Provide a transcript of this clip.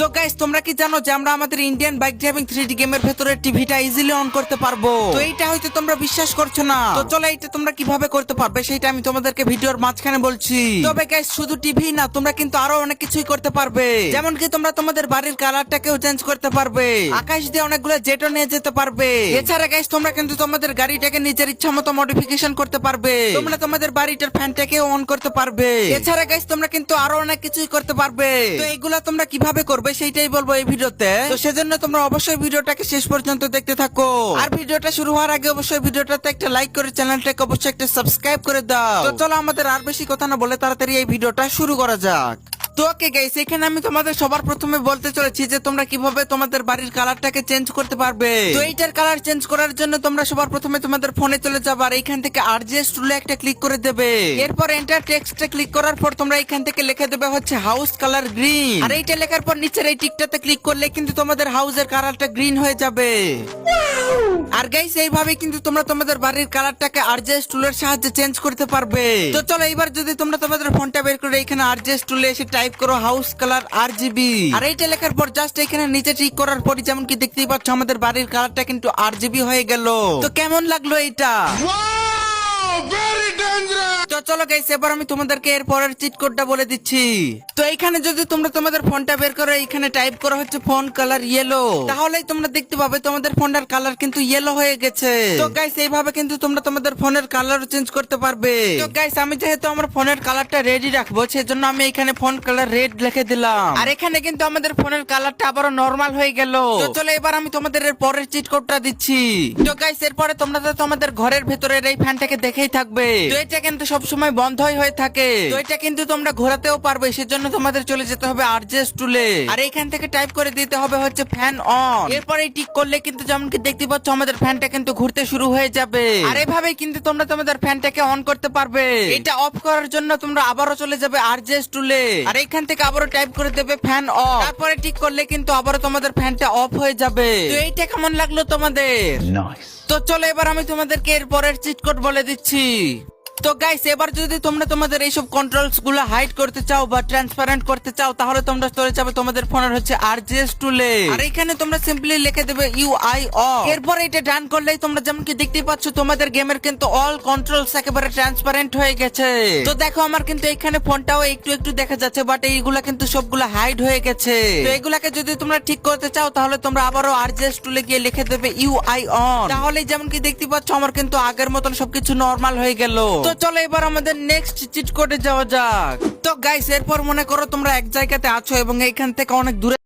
তো গাইস তোমরা কি জানো যে আমরা আমাদের Indian bike driving three D গেমের ভেতরে টিভিটা ইজিলি অন করতে পারব? তো এইটা হয়তো তোমরা বিশ্বাস করছ না। তো চলো এইটা তোমরা কীভাবে করতে পারবে সেটা আমি তোমাদেরকে ভিডিওর মাঝখানে বলছি। তবে গাইস শুধু টিভি না তোমরা কিন্তু আরও অনেক কিছুই করতে পারবে। যেমন কি তোমরা তোমাদের বাড়ির কালারটাকেও চেঞ্জ করতে পারবে। আকাশ দিয়ে অনেকগুলো জেটও নিয়ে যেতে পারবে। এছাড়া গাইস তোমরা কিন্তু তোমাদের গাড়িটাকে নিজের ইচ্ছা মতো মডিফিকেশন করতে পারবে। তোমরা তোমাদের বাড়িটার ফ্যানটাকেও অন করতে পারবে। এছাড়া গাইস তোমরা কিন্তু আরও অনেক কিছুই করতে পারবে। তো এইগুলা তোমরা কীভাবে করবে সেইটাই বলব এই ভিডিওতে। তো সেজন্য তোমরা অবশ্যই ভিডিওটাকে শেষ পর্যন্ত দেখতে থাকো। আর ভিডিওটা শুরু হওয়ার আগে অবশ্যই ভিডিওটাতে একটা লাইক করে চ্যানেলটাকে অবশ্যই একটা সাবস্ক্রাইব করে দাও। তো চলো আমাদের আর বেশি কথা না বলে তাড়াতাড়ি এই ভিডিওটা শুরু করা যাক। তো ওকে গাইস এখানে আমি তোমাদের সবার প্রথমে বলতে চলেছি যে তোমরা কীভাবে তোমাদের বাড়ির কালারটাকে চেঞ্জ করতে পারবে। তো এইটার কালার চেঞ্জ করার জন্য তোমরা সবার প্রথমে তোমাদের ফোনে চলে যাবে আর এইখান থেকে আরজিএস টুলে একটা ক্লিক করে দেবে। এরপর এন্টার টেক্সটে ক্লিক করার পর তোমরা এখান থেকে লিখে দেবে হচ্ছে হাউস কালার গ্রিন আর এইটা লেখার পর নিচের এই টিকটাতে ক্লিক করলে কিন্তু তোমাদের হাউসের কালারটা গ্রিন হয়ে যাবে। আর গাইস এইভাবে কিন্তু তোমরা তোমাদের বাড়ির কালারটাকে আরজেস টুলের সাহায্যে চেঞ্জ করতে পারবে। তো চলো এবার যদি তোমরা তোমাদের ফোনটা বের করে এখানে আরজেস টুলে এসে টাইপ করো হাউস কালার আর জিবি আর এইটা লেখার পর জাস্ট এখানে নিচে ঠিক করার পরই যেমন কি দেখতেই পাচ্ছ আমাদের বাড়ির কালারটা কিন্তু আর জিবি হয়ে গেল। তো কেমন লাগল চলো গাইস এবার আমি তোমাদেরকে চিট কোডটা বলে দিচ্ছি। তো এইখানে যদি তোমরা তোমাদের ফোনটা বের করো এখানে টাইপ হচ্ছে ফোন কালার ইয়েলো তাহলেই তোমরা দেখতে পাবে তোমাদের ফোনটার কালার কিন্তু ইয়েলো হয়ে গেছে। তো গাইস এইভাবে কিন্তু তোমরা তোমাদের ফোনের কালার চেঞ্জ করতে পারবে। তো গাইস আমি যেহেতু আমার ফোনের কালারটা রেডি রাখব, সেজন্য আমি এখানে ফোন কালার রেড লিখে দিলাম। আর এখানে কিন্তু আমাদের ফোনের কালারটা আবারও নরমাল হয়ে গেল। তো চলো এবার আমি তোমাদের এর পরের চিট কোডটা দিচ্ছি। তো গাইস এরপরে তোমরা তো তোমাদের ঘরের ভেতরের এই ফ্যানটাকে দেখেই থাকবে। তো এটা কিন্তু সবসময় বন্ধই হয়ে থাকে। তো এটা কিন্তু তোমরা ঘোরাতেও পারবে সেজন্য তোমাদের চলে যেতে হবে আরজেস টুলে আর এইখান থেকে টাইপ করে দিতে হবে হচ্ছে ফ্যান অন এরপরে টিক করলে কিন্তু যেমন কি দেখতে পাচ্ছ আমাদের ফ্যানটা কিন্তু ঘুরতে শুরু হয়ে যাবে। আর এভাবে কিন্তু তোমরা তোমাদের ফ্যানটাকে অন করতে পারবে। এটা অফ করার জন্য তোমরা আবারও চলে যাবে আরজেস টুলে আর এইখান থেকে আবারও টাইপ করে দেবে ফ্যান অফ তারপরে টিক করলে কিন্তু আবারও তোমাদের ফ্যানটা অফ হয়ে যাবে। তো এইটা কেমন লাগল তোমাদের? তো চলো এবার আমি তোমাদেরকে এর পরের চিট কোড বলে দিচ্ছি। Tea. তো গাইস এবার যদি তোমরা তোমাদের এইসব কন্ট্রোলসগুলো হাইড করতে চাও বা ট্রান্সপারেন্ট করতে চাও, তাহলে তোমরা চলে যাবে তোমাদের ফোনের হচ্ছে আরজিএস টুলে আর এখানে তোমরা সিম্পলি লিখে দেবে ইউআই অফ এরপর এটা ডান করলেই তোমরা যেমন কি দেখতেই পাচ্ছ, তোমাদের গেমের কিন্তু অল কন্ট্রোলস একেবারে ট্রান্সপারেন্ট হয়ে গেছে। তো দেখো, আমার কিন্তু এখানে ফোনটাও একটু একটু দেখা যাচ্ছে বাট এইগুলা কিন্তু সবগুলা হাইড হয়ে গেছে। তো এগুলাকে যদি তোমরা ঠিক করতে চাও, তাহলে তোমরা আবারও আরজিএস টুলে গিয়ে লিখে দেবে ইউ আই অন তাহলে যেমন কি দেখতে পাচ্ছ, আমার কিন্তু আগের মতন সবকিছু নর্মাল হয়ে গেল। তো চলো এবার আমাদের নেক্সট চিট কোডে যাওয়া যাক। তো গাইস এরপর মনে করো তোমরা এক জায়গাতে আছো এবং এইখান থেকে অনেক দূরে